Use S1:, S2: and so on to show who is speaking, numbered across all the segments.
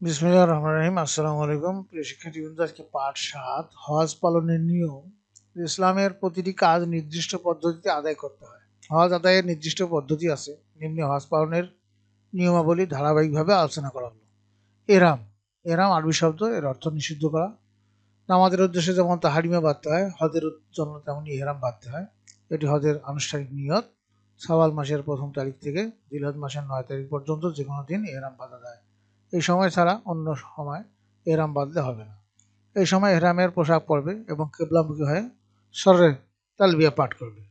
S1: বিসমিল্লাহ রহমান রহিম। আসসালামু আলাইকুম প্রিয় শিক্ষার্থী বন্ধু আজকে পাঠ সাত, হজ পালনের নিয়ম। ইসলামের প্রতিটি কাজ নির্দিষ্ট পদ্ধতিতে আদায় করতে হয়। হজ আদায়ের নির্দিষ্ট পদ্ধতি আছে। নিম্নে হজ পালনের নিয়মাবলী ধারাবাহিকভাবে আলোচনা করা হলো। এরাম এরাম আরবি শব্দ, এর অর্থ নিষিদ্ধ করা। নামাজের উদ্দেশ্যে যেমন তাহারিমা বাঁধতে হয়, হজের জন্য তেমনই এহরাম বাঁধতে হয়। এটি হজের আনুষ্ঠানিক নিয়ত। সাওয়াল মাসের প্রথম তারিখ থেকে দিলহজ মাসের নয় তারিখ পর্যন্ত যে কোনো দিন এহরাম বাঁধা যায়। এই সময় ছাড়া অন্য সময় এহরাম বাঁধলে হবে না। এই সময় এহরামের পোশাক পরবে এবং কেবলামুখী হয়ে সরে তালবিয়া পাঠ করবে।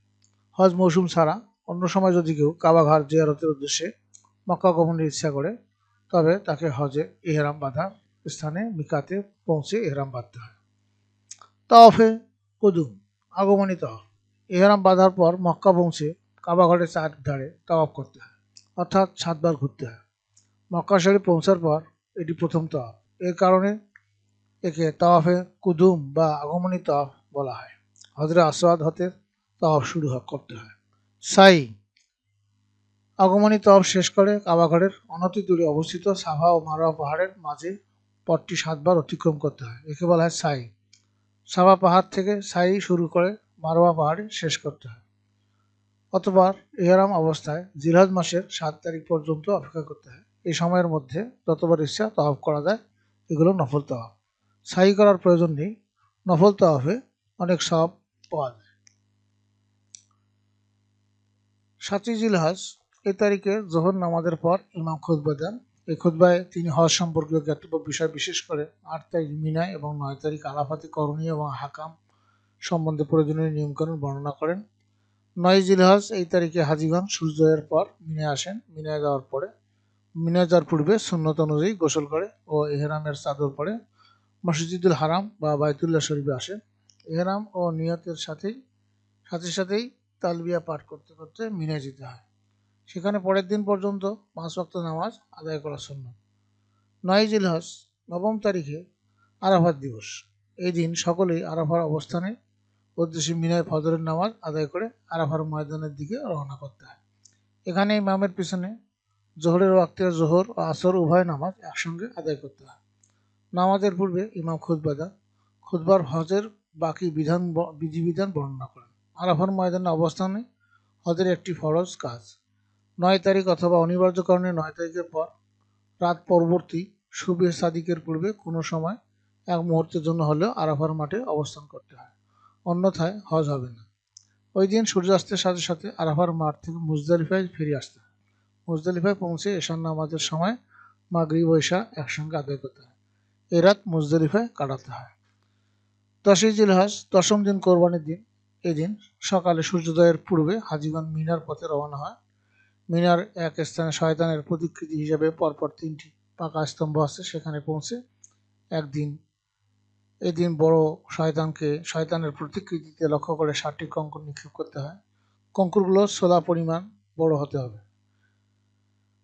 S1: হজ মৌসুম ছাড়া অন্য সময় যদি কেউ কাবাঘর জিয়ারতের উদ্দেশ্যে মক্কা গমনের ইচ্ছা করে, তবে তাকে হজে এহরাম বাঁধা স্থানে মিকাতে পৌঁছে এহরাম বাঁধতে হয়। তফে কুদুম, আগমনী তফ এহরাম বাঁধার পর মক্কা পৌঁছে কাবাঘরের চার ধারে তওয়াফ করতে হয়, অর্থাৎ সাতবার ঘুরতে হয়। মক্কা শরীফ পৌঁছার পর এটি প্রথম তওয়াফ। এর কারণে একে তওয়াফে কুদুম বা আগমনী তওয়াফ বলা হয়। হজরে আসওয়াদ হতে তওয়াফ শুরু করতে হয়। সাই আগমনী তওয়াফ শেষ করে কাবাঘরের অনতি দূরে অবস্থিত সাভা ও মারোয়া পাহাড়ের মাঝে পথটি সাতবার অতিক্রম করতে হয়। একে বলা হয় সাই। সাফা পাহাড় থেকে সাই শুরু করে মারোয়া পাহাড়ে শেষ করতে হয়। অতবার এহরাম অবস্থায় জিলহজ মাসের সাত তারিখ পর্যন্ত অপেক্ষা করতে হয়। এই সময়ের মধ্যে যতবার ইচ্ছা তওয়াফ করা যায়, এগুলো নফল তওয়াফ। সাই করার প্রয়োজন নেই। নফল তওয়াফে অনেক সব পাওয়া যায়। সাতই জিলহাজ এই তারিখে জোহর নামাজের পর ইমাম খুতবা দেন এই খুতবায় তিনি হজ সম্পর্কীয় জ্ঞাতব্য বিষয় বিশেষ করে আট তারিখ মিনায় এবং নয় তারিখ আলাফাতে করণীয় এবং হাকাম সম্বন্ধে প্রয়োজনীয় নিয়মকানুন বর্ণনা করেন। নয় জিলহাজ, এই তারিখে হাজিগণ সূর্যোদয়ের পর মিনে আসেন। মিনায় যাওয়ার পরে যাওয়ার পূর্বে সুন্নত অনুযায়ী গোসল করে ও এহরামের চাদর পরে মসজিদুল হারাম বা বাইতুল্লাহ শরীফে আসেন এহরাম ও নিয়তের সাথেই, সাথে সাথেই তালবিয়া পাঠ করতে করতে মিনে যেতে হয়। সেখানে পরের দিন পর্যন্ত পাঁচ ওয়াক্ত নামাজ আদায় করা শূন্য নয় জিলহজ নবম তারিখে আরাফাত দিবস। এই দিন সকলেই আরাফার অবস্থানে উদ্দেশ্যে মিনায় ফজরের নামাজ আদায় করে আরাফার ময়দানের দিকে রওনা করতে হয়। এখানে ইমামের পিছনে জোহরের ওয়াক্তে জোহর ও আসর উভয় নামাজ একসঙ্গে আদায় করতে হয়। নামাজের পূর্বে ইমাম খুতবা দেন খুতবার হজের বাকি বিধান বিধিবিধান বর্ণনা করেন। আরাফার ময়দানে অবস্থানে হজের একটি ফরজ কাজ। নয় তারিখ অথবা অনিবার্য কারণে নয় তারিখের পর রাত পরবর্তী সুবে সাদিকের পূর্বে কোনো সময় এক মুহূর্তের জন্য হলেও আরাফার মাঠে অবস্থান করতে হয়। অন্যথায় হজ হবে না। ওই দিন সূর্যাস্তের সাথে সাথে আরাফার মাঠ থেকে মুজদালিফায় ফিরে আসতে মুজদালিফায় পৌঁছে এশার নামাজের সময় মাগরিব ও ঈশা একসঙ্গে আদায় করতে হয়। এ রাত মুজদালিফায় কাটাতে হয়। দশই জিলহাজ দশম দিন কোরবানির দিন। এদিন সকালে সূর্যোদয়ের পূর্বে হাজিগণ মিনার পথে রওনা হয়। মিনার এক স্থানে শয়তানের প্রতিকৃতি হিসাবে পরপর তিনটি পাকা স্তম্ভ আছে, সেখানে পৌঁছে একদিন এদিন বড় শয়তানকে, শয়তানের প্রতিকৃতিতে লক্ষ্য করে ষাটটি কঙ্কর নিক্ষেপ করতে হয়। কঙ্কুরগুলো ছোলা পরিমাণ বড় হতে হবে।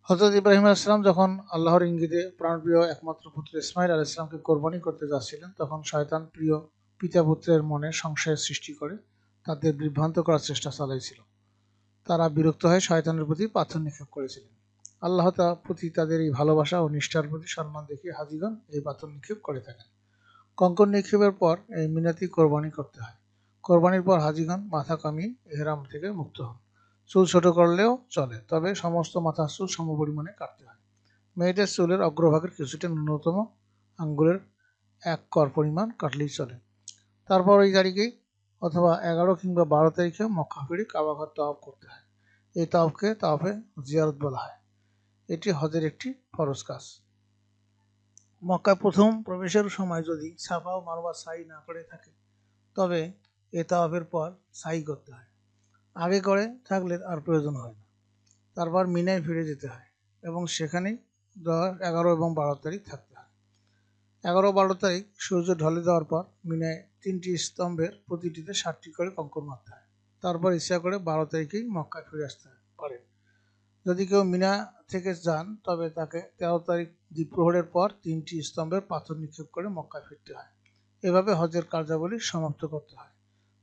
S1: হজরত ইব্রাহিম আলাইসালাম যখন আল্লাহর ইঙ্গিতে প্রাণপ্রিয় একমাত্র পুত্র ইসমাইল আল ইসলামকে কোরবানি করতে যাচ্ছিলেন, তখন শয়তান প্রিয় পিতা পুত্রের মনে সংশয়ের সৃষ্টি করে তাদের বিভ্রান্ত করার চেষ্টা চালাইছিল। তারা বিরক্ত হয়ে শয়তানের প্রতি পাথর নিক্ষেপ করেছিলেন। আল্লাহ তার প্রতি তাদের এই ভালোবাসা ও নিষ্ঠার প্রতি সম্মান দেখিয়ে হাজিগণ এই পাথর নিক্ষেপ করে থাকেন। কঙ্কন নিক্ষেপের পর এই মিনাতি কোরবানি করতে হয়। কোরবানির পর হাজিগণ মাথা কামিয়ে এহরাম থেকে মুক্ত হন। চুল ছোট করলেও চলে, তবে সমস্ত মাথার চুল সমপরিমাণে কাটতে হয়। মেয়েদের চুলের অগ্রভাগের কিছুটা ন্যূনতম আঙ্গুলের এক কর পরিমাণ কাটলেই চলে। তারপর ওই তারিখেই অথবা এগারো কিংবা বারো তারিখে মক্কা ফিরে কাবাঘর তাওয়াফ করতে হয়। এই তাওয়াফকে তাওয়াফে জিয়ারত বলা হয়। এটি হজের একটি ফরজ কাজ। মক্কায় প্রথম প্রবেশের সময় যদি সাফা ও মারওয়া সাই না করে থাকে, তবে এ তাওয়াফের পর সাই করতে হয়। আগে করে থাকলে আর প্রয়োজন হয় না। তারপর মিনায় ফিরে যেতে হয় এবং সেখানেই দশ এগারো এবং বারো তারিখ থাকতে হয়। এগারো বারো তারিখ সূর্য ঢলে দেওয়ার পর মিনায় তিনটি স্তম্ভের প্রতিটিতে ষাটটি করে কঙ্কর মারতে হয়। তারপর ইচ্ছা করে বারো তারিখেই মক্কায় ফিরে আসতে পারে। যদি কেউ মিনা থেকে যান, তবে তাকে তেরো তারিখ দ্বীপ্রহরের পর তিনটি স্তম্ভের পাথর নিক্ষেপ করে মক্কায় ফিরতে হয়। এভাবে হজের কার্যাবলী সমাপ্ত করতে হয়।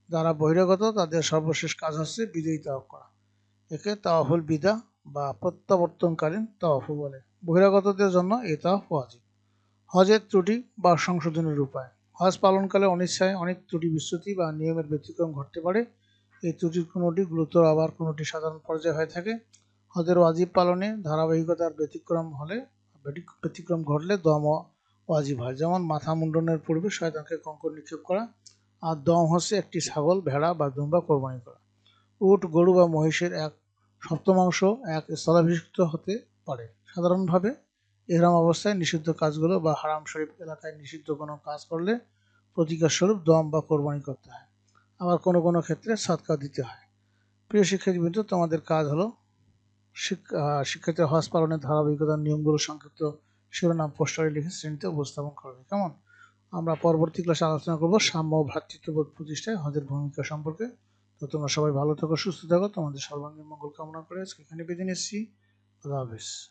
S1: যারা বহিরাগত, তাদের সর্বশেষ কাজ হচ্ছে বিজয়ী তাওয়াফ করা। একে তাওয়াফুল বিদা বা প্রত্যাবর্তনকালীন তাওয়াফু বলে। বহিরাগতদের জন্য এই তাওয়াফ ওয়াজিব। হজের ত্রুটি বা সংশোধনের উপায়। হজ পালনকালে অনিচ্ছায় অনেক ত্রুটি বিচ্যুতি বা নিয়মের ব্যতিক্রম ঘটতে পারে। এই ত্রুটির কোনোটি গুরুতর আবার কোনোটি সাধারণ পর্যায়ে হয়ে থাকে। হজের ওয়াজিব পালনে ধারাবাহিকতার ব্যতিক্রম হলে, ব্যতিক্রম ঘটলে দম ওয়াজিব হয়। যেমন মাথা মুন্ডনের পূর্বে শয়তানকে কঙ্কর নিক্ষেপ করা আর দম হচ্ছে একটি ছাগল, ভেড়া বা দুম্বা কোরবানি করা। উট, গরু বা মহিষের এক সপ্তমাংশ এক স্থলাভিষিক্ত হতে পারে। সাধারণভাবে এরম অবস্থায় নিষিদ্ধ কাজগুলো বা হারাম শরীফ এলাকায় নিষিদ্ধ কোনো কাজ করলে প্রতিকারস্বরূপ দম বা কোরবানি করতে হয়। আবার কোনো কোনো ক্ষেত্রে সৎকার দিতে হয়। প্রিয় শিক্ষার্থীবৃন্দ, তোমাদের কাজ হলো শিক্ষার্থীর হজ পালনের ধারাবাহিকতার নিয়মগুলো সংক্ষিপ্ত শিরোনাম পোস্টারে লিখে শ্রেণীতে উপস্থাপন করবে। কেমন? আমরা পরবর্তী ক্লাসে আলোচনা করব সাম্য ভ্রাতৃত্ববোধ প্রতিষ্ঠায় হজের ভূমিকা সম্পর্কে। তো তোমরা সবাই ভালো থাকো, সুস্থ থাকো। তোমাদের সর্বাঙ্গীন মঙ্গল কামনা করে আজকে এখানে বেঁধে নিচ্ছি। আল্লাহ হাফিজ।